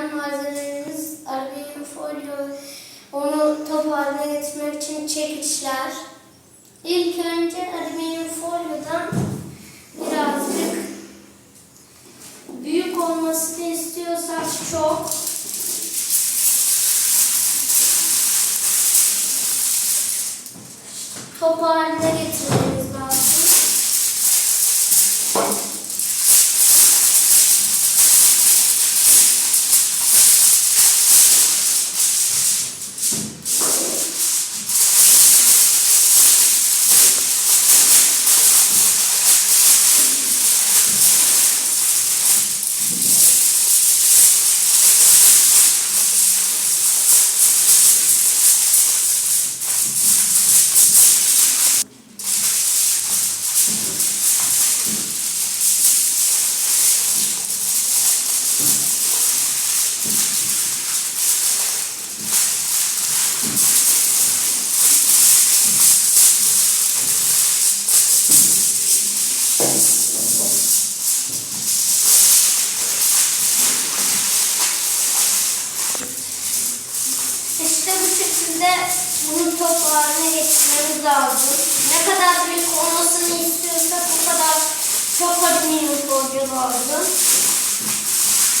içinden malzememiz alüminyum folyo. Onu top haline getirmek için çekiçler. İlk önce alüminyum folyodan birazcık büyük olmasını istiyorsak çok top haline getirmemiz İşte bu şekilde bunu top haline lazım. Ne kadar büyük olmasını istiyorsak o kadar çok alüminyum folyo lazım. Bize bu kadar alüminyum folyo yeter.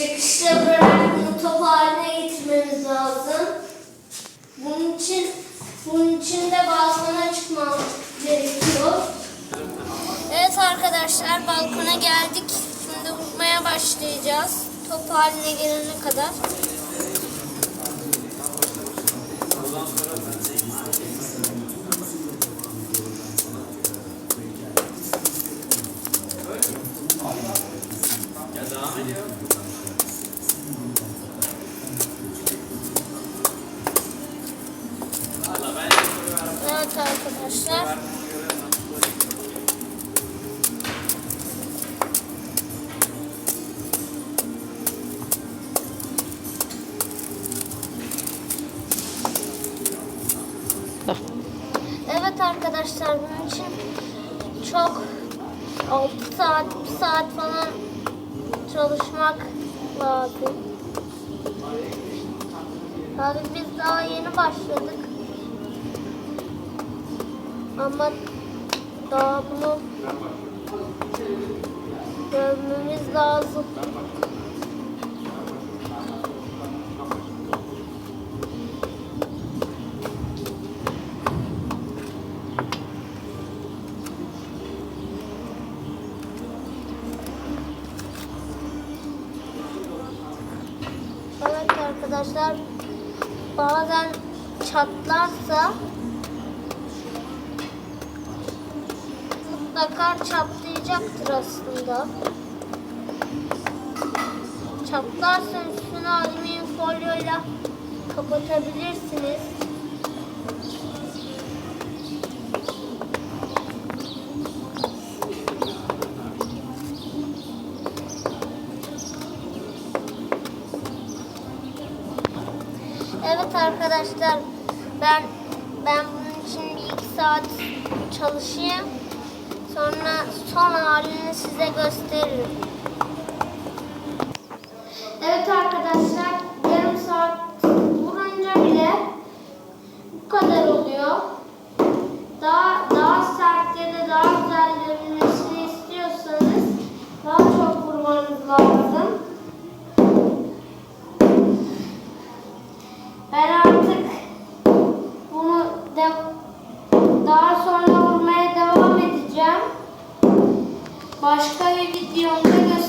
çekişle vurarak bunu top haline getirmemiz lazım. Bunun için bunun için de balkona çıkmamız gerekiyor. Evet arkadaşlar balkona geldik. Şimdi vurmaya başlayacağız. Top haline gelene kadar. Evet arkadaşlar bunun için çok 6 saat, 1 saat falan çalışmak lazım. Abi biz daha yeni başladık. Ama daha bunu görmemiz lazım. Arkadaşlar bazen çatlarsa mutlaka çatlayacaktır aslında. Çatlarsa üstünü alüminyum folyoyla kapatabilirsiniz. Evet arkadaşlar ben ben bunun için bir iki saat çalışayım. Sonra son halini size gösteririm. Evet arkadaşlar yarım saat vurunca bile bu kadar oluyor. Daha daha sert ya da daha güzel görünmesini istiyorsanız daha çok vurmanız lazım. Başka bir videomda görüşürüz.